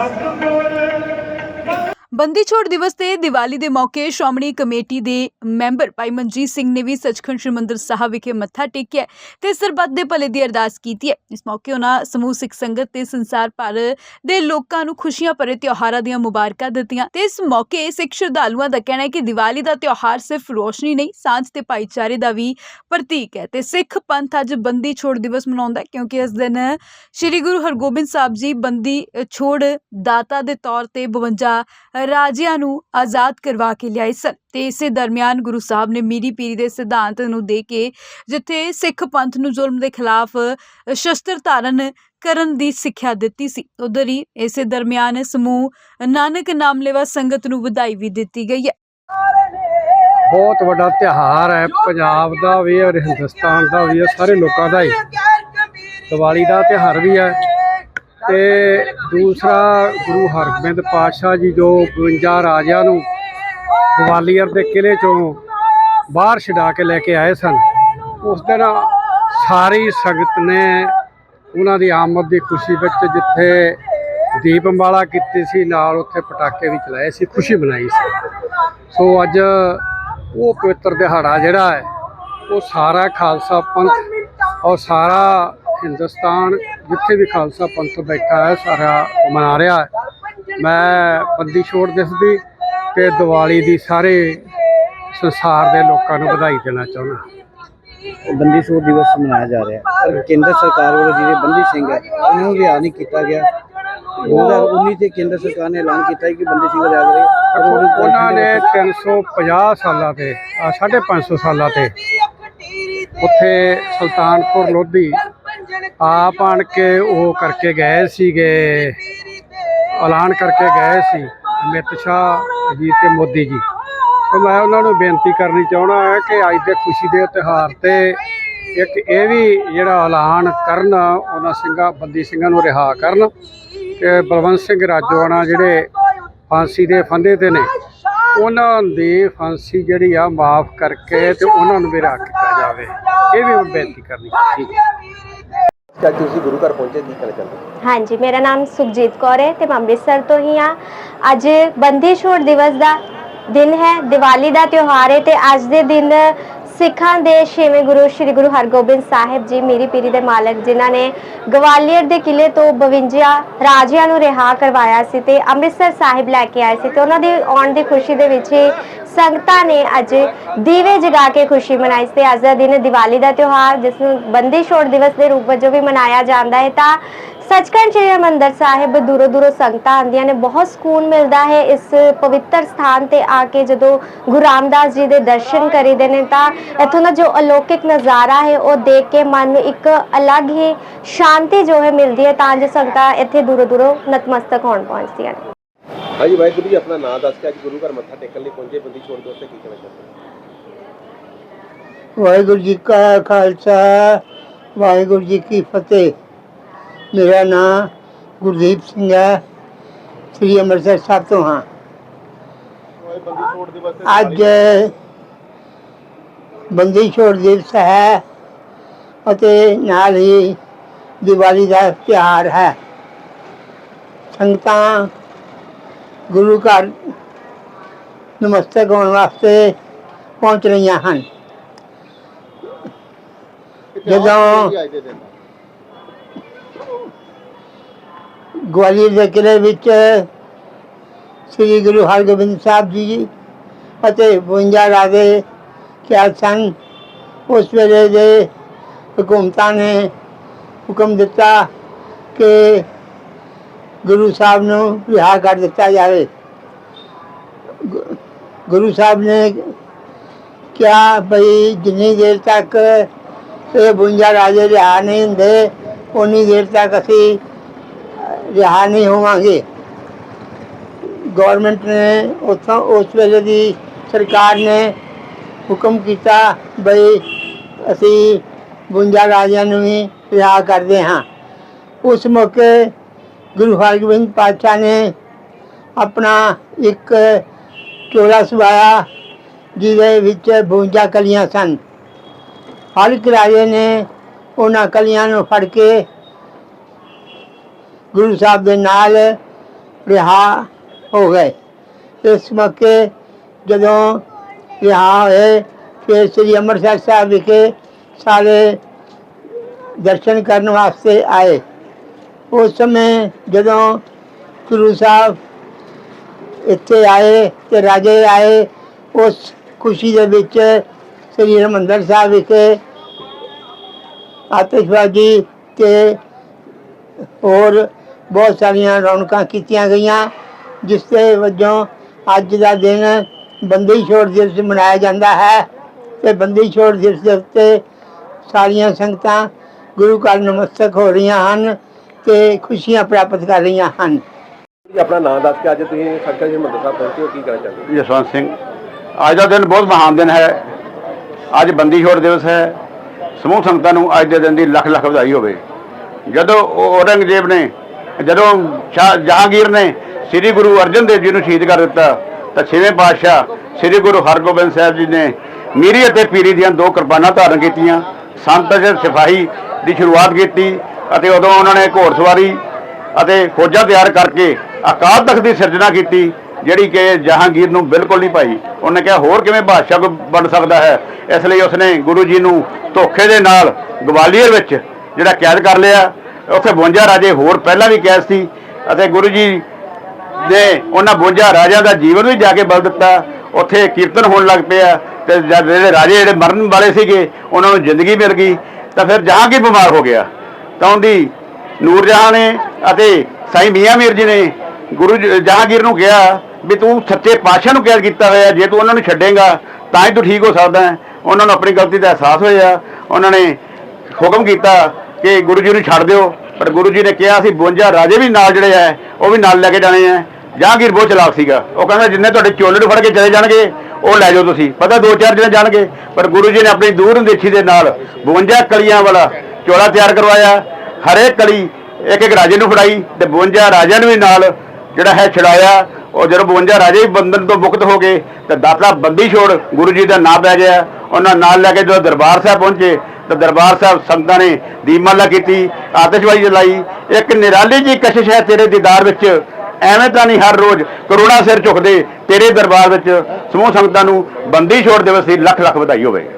Obrigado. Bandi Chhor ਦਿਵਸ ਤੇ ਦੀਵਾਲੀ ਦੇ ਮੌਕੇ ਸ਼੍ਰੋਮਣੀ ਕਮੇਟੀ ਦੇ ਮੈਂਬਰ ਭਾਈ ਮਨਜੀਤ ਸਿੰਘ ਨੇ ਵੀ ਸੱਚਖੰਡ ਸ੍ਰੀ ਮੰਦਰ ਸਾਹਿਬ ਵਿਖੇ ਮੱਥਾ ਟੇਕਿਆ ਤੇ ਸਰਬੱਤ ਦੇ ਭਲੇ ਦੀ ਅਰਦਾਸ ਕੀਤੀ ਹੈ। ਇਸ ਮੌਕੇ ਉਹਨਾਂ ਸਮੂਹ, ਸਿੱਖ ਸੰਗਤ ਤੇ ਸੰਸਾਰ ਭਰ ਦੇ ਲੋਕਾਂ ਨੂੰ ਖੁਸ਼ੀਆਂ ਭਰੇ ਤਿਉਹਾਰਾਂ ਦੀਆਂ ਮੁਬਾਰਕਾਂ ਦਿੱਤੀਆਂ ਤੇ ਇਸ ਮੌਕੇ ਸਿੱਖ ਸ਼ਰਧਾਲੂਆਂ ਦਾ ਕਹਿਣਾ ਹੈ ਕਿ ਦੀਵਾਲੀ ਦਾ ਤਿਉਹਾਰ ਸਿਰਫ ਰੋਸ਼ਨੀ ਨਹੀਂ, ਸਾਂਝ ਤੇ ਭਾਈਚਾਰੇ ਦਾ ਵੀ ਪ੍ਰਤੀਕ ਹੈ ਤੇ ਸਿੱਖ ਪੰਥ ਅੱਜ ਬੰਦੀ ਛੋੜ ਦਿਵਸ ਮਨਾਉਂਦਾ ਹੈ ਕਿਉਂਕਿ ਇਸ ਦਿਨ ਸ੍ਰੀ ਗੁਰੂ ਹਰਗੋਬਿੰਦ ਸਾਹਿਬ ਜੀ ਬੰਦੀ ਛੋੜ ਦਾਤਾ ਦੇ ਤੌਰ ਤੇ 52 ਰਾਜਿਆਂ ਨੂੰ ਆਜ਼ਾਦ ਕਰਵਾ ਕੇ ਲਿਆਏ ਸਨ ਤੇ ਇਸੇ ਦਰਮਿਆਨ ਗੁਰੂ ਸਾਹਿਬ ਨੇ ਮੀਰੀ ਪੀਰੀ ਦੇ ਸਿਧਾਂਤ ਨੂੰ ਦੇ ਕੇ ਜਿੱਥੇ ਸਿੱਖ ਪੰਥ ਨੂੰ ਜ਼ੁਲਮ ਦੇ ਖਿਲਾਫ ਸ਼ਸਤਰ ਧਾਰਨ ਕਰਨ ਦੀ ਸਿੱਖਿਆ ਦਿੱਤੀ ਸੀ, ਉਧਰ ਹੀ ਇਸੇ ਦਰਮਿਆਨ ਸਮੂਹ ਨਾਨਕ ਨਾਮ ਲੈਵਾ ਸੰਗਤ ਨੂੰ ਵਧਾਈ ਵੀ ਦਿੱਤੀ ਗਈ ਹੈ। ਬਹੁਤ ਵੱਡਾ ਤਿਉਹਾਰ ਹੈ, ਪੰਜਾਬ ਦਾ ਵੀ ਔਰ ਹਿੰਦੁਸਤਾਨ ਦਾ ਵੀ ਹੈ, ਸਾਰੇ ਲੋਕਾਂ ਦਾ ਹੀ। ਦੀਵਾਲੀ ਦਾ ਤਿਉਹਾਰ ਵੀ ਹੈ। ਤੇ ਦੂਸਰਾ ਗੁਰੂ ਹਰਗੋਬਿੰਦ ਪਾਤਸ਼ਾਹ ਜੀ ਜੋ 52 ਰਾਜਿਆਂ ਨੂੰ ਗਵਾਲੀਅਰ ਦੇ ਕਿਲੇ ਚੋਂ ਬਾਹਰ ਛਡਾ ਕੇ ਲੈ ਕੇ ਆਏ ਸਨ, ਉਸ ਦਿਨ ਸਾਰੀ ਸੰਗਤ ਨੇ ਉਹਨਾਂ ਦੀ ਆਮਦ ਦੀ ਖੁਸ਼ੀ ਵਿੱਚ ਜਿੱਥੇ ਦੀਪਮਾਲਾ ਕੀਤੀ ਸੀ, ਨਾਲ ਉੱਥੇ ਪਟਾਕੇ ਵੀ ਚਲਾਏ ਸੀ, ਖੁਸ਼ੀ ਮਨਾਈ ਸੀ। ਸੋ ਅੱਜ ਉਹ ਪਵਿੱਤਰ ਦਿਹਾੜਾ ਜਿਹੜਾ ਹੈ, ਉਹ ਸਾਰਾ ਖਾਲਸਾ ਪੰਥ ਔਰ ਸਾਰਾ ਹਿੰਦੁਸਤਾਨ ਜਿੱਥੇ ਵੀ ਖਾਲਸਾ ਪੰਥ ਬੈਠਾ ਹੈ ਸਾਰਾ ਮਨਾ ਰਿਹਾ ਹੈ। ਮੈਂ ਬੰਦੀ ਛੋੜ ਦਿਵਸ ਦੀ ਤੇ ਦੀਵਾਲੀ ਦੀ ਸਾਰੇ ਸੰਸਾਰ ਦੇ ਲੋਕਾਂ ਨੂੰ ਵਧਾਈ ਦੇਣਾ ਚਾਹੁੰਦਾ ਬੰਦੀ ਛੋੜ ਦਿਵਸ ਮਨਾਇਆ ਜਾ ਰਿਹਾ ਹੈ। ਪਰ ਕੇਂਦਰ ਸਰਕਾਰ ਵੱਲੋਂ ਜਿਹੜੇ ਬੰਦੀ ਸਿੰਘ ਹੈ ਉਹਨਾਂ ਨੂੰ ਰਿਹਾਅ ਨਹੀਂ ਕੀਤਾ ਗਿਆ। 2019 ਤੇ ਕੇਂਦਰ ਸਰਕਾਰ ਨੇ ਐਲਾਨ ਕੀਤਾ ਕਿ ਬੰਦੀ ਸਿੰਘ ਰਿਹਾਅ ਕਰੇ ਉਹਨਾਂ ਨੇ 350 ਸਾਲਾਂ ਤੇ ਆ 550 ਸਾਲਾਂ ਤੇ ਉੱਥੇ ਸੁਲਤਾਨਪੁਰ ਲੋਧੀ ਆਪ ਆਣ ਕੇ ਉਹ ਕਰਕੇ ਗਏ ਸੀਗੇ। ਐਲਾਨ ਕਰਕੇ ਗਏ ਸੀ ਅਮਿਤ ਸ਼ਾਹ ਜੀ ਤੇ ਮੋਦੀ ਜੀ। ਤੇ ਮੈਂ ਉਹਨਾਂ ਨੂੰ ਬੇਨਤੀ ਕਰਨੀ ਚਾਹਣਾ ਹੈ ਕਿ ਅੱਜ ਦੇ ਖੁਸ਼ੀ ਦੇ ਤਿਉਹਾਰ ਤੇ ਇੱਕ ਇਹ ਵੀ ਜਿਹੜਾ ਐਲਾਨ ਕਰਨ, ਉਹਨਾਂ ਸਿੰਘਾਂ, ਬੰਦੀ ਸਿੰਘਾਂ ਨੂੰ ਰਿਹਾ ਕਰਨ। ਕਿ ਬਲਵੰਤ ਸਿੰਘ ਰਾਜੋਆਣਾ ਜਿਹੜੇ ਫਾਂਸੀ ਦੇ ਫੰਦੇ ਤੇ ਨੇ, ਉਹਨਾਂ ਦੀ ਫਾਂਸੀ ਜਿਹੜੀ ਆ ਮਾਫ ਕਰਕੇ ਤੇ ਉਹਨਾਂ ਨੂੰ ਵੀ ਰਿਹਾ ਕੀਤਾ ਜਾਵੇ। ਇਹ ਵੀ ਮੈਂ ਬੇਨਤੀ ਕਰਨੀ ਅੱਜ ਤੁਸੀਂ ਗੁਰੂ ਘਰ ਪਹੁੰਚੇ, ਕੀ ਕਹਿਣਾ ਚਾਹੁੰਦੇ ਹਾਂਜੀ, ਮੇਰਾ ਨਾਮ ਸੁਖਜੀਤ ਕੌਰ ਹੈ ਤੇ ਮੈਂ ਅੰਮ੍ਰਿਤਸਰ ਤੋਂ ਹੀ ਆ ਅੱਜ ਬੰਦੀ ਛੋੜ ਦਿਵਸ ਦਾ ਦਿਨ ਹੈ, ਦੀਵਾਲੀ ਦਾ ਤਿਉਹਾਰ ਹੈ ਤੇ ਅੱਜ ਦੇ ਦਿਨ ਸਿੱਖਾਂ ਦੇ ਛੇਵੇਂ ਗੁਰੂ ਸ੍ਰੀ ਗੁਰੂ ਹਰਗੋਬਿੰਦ ਸਾਹਿਬ ਜੀ, ਮੀਰੀ ਪੀਰੀ ਦੇ ਮਾਲਕ ਜਿਨ੍ਹਾਂ ਨੇ ਗਵਾਲੀਅਰ ਦੇ ਕਿਲੇ ਤੋਂ 52 ਰਾਜਿਆਂ ਨੂੰ ਰਿਹਾ ਕਰਵਾਇਆ ਸੀ ਤੇ ਅੰਮ੍ਰਿਤਸਰ ਸਾਹਿਬ ਲੈ ਕੇ ਆਏ ਸੀ ਤੇ ਉਹਨਾਂ ਦੇ ਆਉਣ ਦੀ ਖੁਸ਼ੀ ਦੇ ਵਿੱਚ ਹੀ ਸੰਗਤਾਂ ਨੇ ਅੱਜ ਦੀਵੇ ਜਗਾ ਕੇ ਖੁਸ਼ੀ ਮਨਾਈ ਤੇ ਅੱਜ ਦਾ ਦਿਨ ਦੀਵਾਲੀ ਦਾ ਤਿਉਹਾਰ, ਜਿਸ ਨੂੰ ਬੰਦੀ ਛੋੜ ਦਿਵਸ ਦੇ ਰੂਪ ਵਜੋਂ ਵੀ ਮਨਾਇਆ ਜਾਂਦਾ ਹੈ। ਤਾਂ ਸੱਚਖੰਡ ਸ੍ਰੀ ਹਰਿਮੰਦਰ ਸਾਹਿਬ ਦੂਰੋਂ ਦੂਰੋਂ ਸੰਗਤਾਂ ਆਉਂਦੀਆਂ ਨੇ। ਬਹੁਤ ਸਕੂਨ ਮਿਲਦਾ ਹੈ। ਇਸ ਪਵਿੱਤਰ ਸਥਾਨ ਤੇ ਆ ਕੇ ਜਦੋਂ ਗੁਰੂ ਰਾਮਦਾਸ ਜੀ ਦੇ ਦਰਸ਼ਨ ਕਰੀਦੇ ਨੇ, ਤਾਂ ਇੱਥੋਂ ਦਾ ਜੋ ਅਲੌਕਿਕ ਨਜ਼ਾਰਾ ਹੈ, ਉਹ ਦੇਖ ਕੇ ਮਨ ਨੂੰ ਇੱਕ ਅਲੱਗ ਹੀ ਸ਼ਾਂਤੀ ਜੋ ਹੈ ਮਿਲਦੀ ਹੈ। ਤਾਂ ਜੋ ਸੰਗਤਾਂ ਇੱਥੇ ਦੂਰੋਂ ਦੂਰੋਂ ਨਤਮਸਤਕ ਹੋਣ ਪਹੁੰਚਦੀਆਂ ਨੇ। ਹਾਂਜੀ ਵਾਹਿਗੁਰੂ ਜੀ, ਆਪਣਾ ਨਾਮ ਦੱਸ ਕੇ ਅੱਜ ਗੁਰੂ ਘਰ ਮੱਥਾ ਟੇਕਣ ਲਈ ਪਹੁੰਚੇ, ਬੰਦੀ ਛੋੜ ਦੋਸਤੇ ਕੀ ਕਹਿਣਾ ਚਾਹੁੰਦੇ ਵਾਹਿਗੁਰੂ ਜੀ ਕਾ ਖਾਲਸਾ, ਵਾਹਿਗੁਰੂ ਜੀ ਕੀ ਫਤਿਹ। ਮੇਰਾ ਨਾਮ ਗੁਰਦੀਪ ਸਿੰਘ ਹੈ, ਸ੍ਰੀ ਅੰਮ੍ਰਿਤਸਰ ਸਾਹਿਬ ਤੋਂ ਹਾਂ। ਅੱਜ ਬੰਦੀ ਛੋੜ ਦਿਵਸ ਹੈ ਅਤੇ ਨਾਲ ਹੀ ਦੀਵਾਲੀ ਦਾ ਤਿਉਹਾਰ ਹੈ। ਸੰਗਤਾਂ ਗੁਰੂ ਘਰ ਨਮਸਤਕ ਹੋਣ ਵਾਸਤੇ ਪਹੁੰਚ ਰਹੀਆਂ ਹਨ। ਜਦੋਂ ਗਵਾਲੀਅਰ ਦੇ ਕਿਲੇ ਵਿੱਚ ਸ੍ਰੀ ਗੁਰੂ ਹਰਗੋਬਿੰਦ ਸਾਹਿਬ ਜੀ ਅਤੇ 52 ਰਾਜੇ ਕਿਆ ਸਨ ਉਸ ਵੇਲੇ ਦੇ ਹਕੂਮਤਾਂ ਨੇ ਹੁਕਮ ਦਿੱਤਾ ਕਿ ਗੁਰੂ ਸਾਹਿਬ ਨੂੰ ਰਿਹਾ ਕਰ ਦਿੱਤਾ ਜਾਵੇ। ਗੁਰੂ ਸਾਹਿਬ ਨੇ ਕਿਹਾ ਭਈ ਜਿੰਨੀ ਦੇਰ ਤੱਕ ਇਹ 52 ਰਾਜੇ ਰਿਹਾ ਨਹੀਂ ਹੁੰਦੇ ਉਨੀ ਦੇਰ ਤੱਕ ਅਸੀਂ ਰਿਹਾ ਨਹੀਂ ਹੋਵਾਂਗੇ। ਗਵਰਨਮੈਂਟ ਨੇ ਉੱਥੋਂ, ਉਸ ਵੇਲੇ ਦੀ ਸਰਕਾਰ ਨੇ ਹੁਕਮ ਕੀਤਾ ਬਈ ਅਸੀਂ 52 ਰਾਜਿਆਂ ਨੂੰ ਵੀ ਰਿਹਾ ਕਰਦੇ ਹਾਂ। ਉਸ ਮੌਕੇ ਗੁਰੂ ਹਰਗੋਬਿੰਦ ਪਾਤਸ਼ਾਹ ਨੇ ਆਪਣਾ ਇੱਕ ਚੋਲਾ ਸਵਾਇਆ, ਜਿਹਦੇ ਵਿੱਚ 52 ਕਲੀਆਂ ਸਨ। ਹਰ ਕਿਰਾਏ ਨੇ ਉਹਨਾਂ ਕਲੀਆਂ ਨੂੰ ਫੜ ਕੇ ਗੁਰੂ ਸਾਹਿਬ ਦੇ ਨਾਲ ਰਿਹਾ ਹੋ ਗਏ। ਇਸ ਮੌਕੇ ਜਦੋਂ ਰਿਹਾ ਹੋਏ, ਫਿਰ ਸ੍ਰੀ ਅੰਮ੍ਰਿਤਸਰ ਸਾਹਿਬ ਵਿਖੇ ਸਾਰੇ ਦਰਸ਼ਨ ਕਰਨ ਵਾਸਤੇ ਆਏ। ਉਸ ਸਮੇਂ ਜਦੋਂ ਗੁਰੂ ਸਾਹਿਬ ਇੱਥੇ ਆਏ ਤੇ ਰਾਜੇ ਆਏ, ਉਸ ਖੁਸ਼ੀ ਦੇ ਵਿੱਚ ਸ੍ਰੀ ਹਰਿਮੰਦਰ ਸਾਹਿਬ ਵਿਖੇ ਆਤਿਸ਼ਬਾਜ਼ੀ ਤੇ ਹੋਰ ਬਹੁਤ ਸਾਰੀਆਂ ਰੌਣਕਾਂ ਕੀਤੀਆਂ ਗਈਆਂ, ਜਿਸ ਦੇ ਵਜੋਂ ਅੱਜ ਦਾ ਦਿਨ ਬੰਦੀ ਛੋੜ ਦਿਵਸ ਮਨਾਇਆ ਜਾਂਦਾ ਹੈ ਤੇ ਬੰਦੀ ਛੋੜ ਦਿਵਸ ਦੇ ਉੱਤੇ ਸਾਰੀਆਂ ਸੰਗਤਾਂ ਗੁਰੂ ਘਰ ਨਮਸਤਕ ਹੋ ਰਹੀਆਂ ਹਨ। ਤੇ ਖੁਸ਼ੀਆਂ ਪ੍ਰਾਪਤ ਕਰ ਰਹੀਆਂ ਹਨ। ਆਪਣਾ ਨਾਂ ਦੱਸ ਕੇ ਅੱਜ ਤੁਸੀਂ ਸੱਚਾ ਜੀ ਹਰਿਮੰਦਰ ਸਾਹਿਬ ਪਹੁੰਚੇ ਹੋ ਕੀ ਕਹਿਣਾ ਚਾਹੁੰਦੇ ਹੋ? ਜਸਵੰਤ ਸਿੰਘ ਅੱਜ ਦਾ ਦਿਨ ਬਹੁਤ ਮਹਾਨ ਦਿਨ ਹੈ। ਅੱਜ ਬੰਦੀ ਛੋੜ ਦਿਵਸ ਹੈ। ਸਮੂਹ ਸੰਗਤਾਂ ਨੂੰ ਅੱਜ ਦੇ ਦਿਨ ਦੀ ਲੱਖ ਲੱਖ ਵਧਾਈ ਹੋਵੇ। ਜਦੋਂ ਔਰੰਗਜ਼ੇਬ ਨੇ ਜਦੋਂ ਸ਼ਾਹ ਜਹਾਂਗੀਰ ਨੇ ਸ੍ਰੀ ਗੁਰੂ ਅਰਜਨ ਦੇਵ ਜੀ ਨੂੰ ਸ਼ਹੀਦ ਕਰ ਦਿੱਤਾ ਤਾਂ ਛੇਵੇਂ ਪਾਤਸ਼ਾਹ ਸ੍ਰੀ ਗੁਰੂ ਹਰਗੋਬਿੰਦ ਸਾਹਿਬ ਜੀ ਨੇ ਮੀਰੀ ਅਤੇ ਪੀਰੀ ਦੀਆਂ ਦੋ ਕਿਰਪਾਨਾਂ ਧਾਰਨ ਕੀਤੀਆਂ। ਸੰਤ ਅਤੇ ਸਿਪਾਹੀ ਦੀ ਸ਼ੁਰੂਆਤ ਕੀਤੀ। ਅਤੇ ਉਦੋਂ ਉਹਨਾਂ ਨੇ ਘੋੜਸਵਾਰੀ ਅਤੇ ਫੌਜਾਂ ਤਿਆਰ ਕਰਕੇ ਅਕਾਲ ਤਖਤ ਦੀ ਸਿਰਜਣਾ ਕੀਤੀ, ਜਿਹੜੀ ਕਿ ਜਹਾਂਗੀਰ ਨੂੰ ਬਿਲਕੁਲ ਨਹੀਂ ਪਾਈ ਉਹਨੇ ਕਿਹਾ, ਹੋਰ ਕਿਵੇਂ ਬਾਦਸ਼ਾਹ ਕੋਈ ਬਣ ਸਕਦਾ ਹੈ? ਇਸ ਲਈ ਉਸਨੇ ਗੁਰੂ ਜੀ ਨੂੰ ਧੋਖੇ ਦੇ ਨਾਲ ਗਵਾਲੀਅਰ ਵਿੱਚ ਜਿਹੜਾ ਕੈਦ ਕਰ ਲਿਆ। ਉੱਥੇ 52 ਰਾਜੇ ਹੋਰ ਪਹਿਲਾਂ ਵੀ ਕੈਦ ਸੀ ਅਤੇ ਗੁਰੂ ਜੀ ਨੇ ਉਹਨਾਂ 52 ਰਾਜਿਆਂ ਦਾ ਜੀਵਨ ਵੀ ਜਾ ਕੇ ਬਦਲ ਦਿੱਤਾ। ਉੱਥੇ ਕੀਰਤਨ ਹੋਣ ਲੱਗ ਪਿਆ ਤੇ ਜਿਹੜੇ ਰਾਜੇ ਜਿਹੜੇ ਮਰਨ ਵਾਲੇ ਸੀਗੇ, ਉਹਨਾਂ ਨੂੰ ਜ਼ਿੰਦਗੀ ਮਿਲ ਗਈ ਤਾਂ ਫਿਰ ਜਹਾਂਗੀਰ ਬਿਮਾਰ ਹੋ ਗਿਆ। ਤਾਂ ਉਹਦੀ ਨੂਰ ਨੇ ਅਤੇ ਸਾਈਂ ਮੀਆਂ ਮੀਰ ਜੀ ਨੇ ਗੁਰੂ ਜਹਾਂਗੀਰ ਨੂੰ ਕਿਹਾ ਵੀ ਤੂੰ ਸੱਚੇ ਪਾਤਸ਼ਾਹ ਨੂੰ ਕੈਦ ਕੀਤਾ ਹੋਇਆ, ਜੇ ਤੂੰ ਉਹਨਾਂ ਨੂੰ ਛੱਡੇਗਾ, ਤਾਂ ਹੀ ਤੂੰ ਠੀਕ ਹੋ ਸਕਦਾ ਹੈ। ਉਹਨਾਂ ਨੂੰ ਆਪਣੀ ਗਲਤੀ ਦਾ ਅਹਿਸਾਸ ਹੋਇਆ। ਉਹਨਾਂ ਨੇ ਹੁਕਮ ਕੀਤਾ ਕਿ ਗੁਰੂ ਜੀ ਨੂੰ ਛੱਡ ਦਿਓ। ਪਰ ਗੁਰੂ ਜੀ ਨੇ ਕਿਹਾ ਸੀ 52 ਰਾਜੇ ਵੀ ਨਾਲ ਜਿਹੜੇ ਆ ਉਹ ਵੀ ਨਾਲ ਲੈ ਕੇ ਜਾਣੇ ਆ ਜਹਾਂਗੀਰ ਬਹੁਤ ਚਲਾਕ ਸੀਗਾ। ਉਹ ਕਹਿੰਦਾ, ਜਿੰਨੇ ਤੁਹਾਡੇ ਚੋਲੇ ਨੂੰ ਫੜ ਕੇ ਚਲੇ ਜਾਣਗੇ, ਉਹ ਲੈ ਜਾਓ ਤੁਸੀਂ। ਪਤਾ ਦੋ ਚਾਰ ਜਣੇ ਜਾਣਗੇ। ਪਰ ਗੁਰੂ ਜੀ ਨੇ ਆਪਣੀ ਦੂਰ ਅੰਦੇਸ਼ੀ ਦੇ ਨਾਲ 52 ਕਲੀਆਂ ਵਾਲਾ ਚੋਲਾ ਤਿਆਰ ਕਰਵਾਇਆ। ਹਰੇਕ ਕਲੀ ਇੱਕ ਇੱਕ ਰਾਜੇ ਨੂੰ ਫੜਾਈ ਤੇ 52 ਰਾਜਿਆਂ ਨੂੰ ਵੀ ਨਾਲ ਜਿਹੜਾ ਹੈ ਛਡਾਇਆ। ਉਹ ਜਦੋਂ 52 ਰਾਜੇ ਵੀ ਬੰਧਨ ਤੋਂ ਮੁਕਤ ਹੋ ਗਏ ਤਾਂ ਦਾਤਾ ਬੰਦੀ ਛੋੜ ਗੁਰੂ ਜੀ ਦਾ ਨਾਂ ਪੈ ਗਿਆ। ਉਹਨਾਂ ਨਾਲ ਲੈ ਕੇ ਜਦੋਂ ਦਰਬਾਰ ਸਾਹਿਬ ਪਹੁੰਚੇ ਤਾਂ ਦਰਬਾਰ ਸਾਹਿਬ ਸੰਗਤਾਂ ਨੇ ਦੀਪਮਾਲਾ ਕੀਤੀ, ਆਤਿਸ਼ਬਾਜ਼ੀ ਜਲਾਈ ਇੱਕ ਨਿਰਾਲੀ ਜੀ ਕਸ਼ਿਸ਼ ਹੈ ਤੇਰੇ ਦੀਦਾਰ ਵਿੱਚ। ਐਵੇਂ ਤਾਂ ਨਹੀਂ ਹਰ ਰੋਜ਼ ਕਰੋੜਾਂ ਸਿਰ ਝੁਕਦੇ ਤੇਰੇ ਦਰਬਾਰ ਵਿੱਚ। ਸਮੂਹ ਸੰਗਤਾਂ ਨੂੰ ਬੰਦੀ ਛੋੜ ਦਿਵਸ ਦੀ ਲੱਖ ਲੱਖ ਵਧਾਈ ਹੋਵੇ।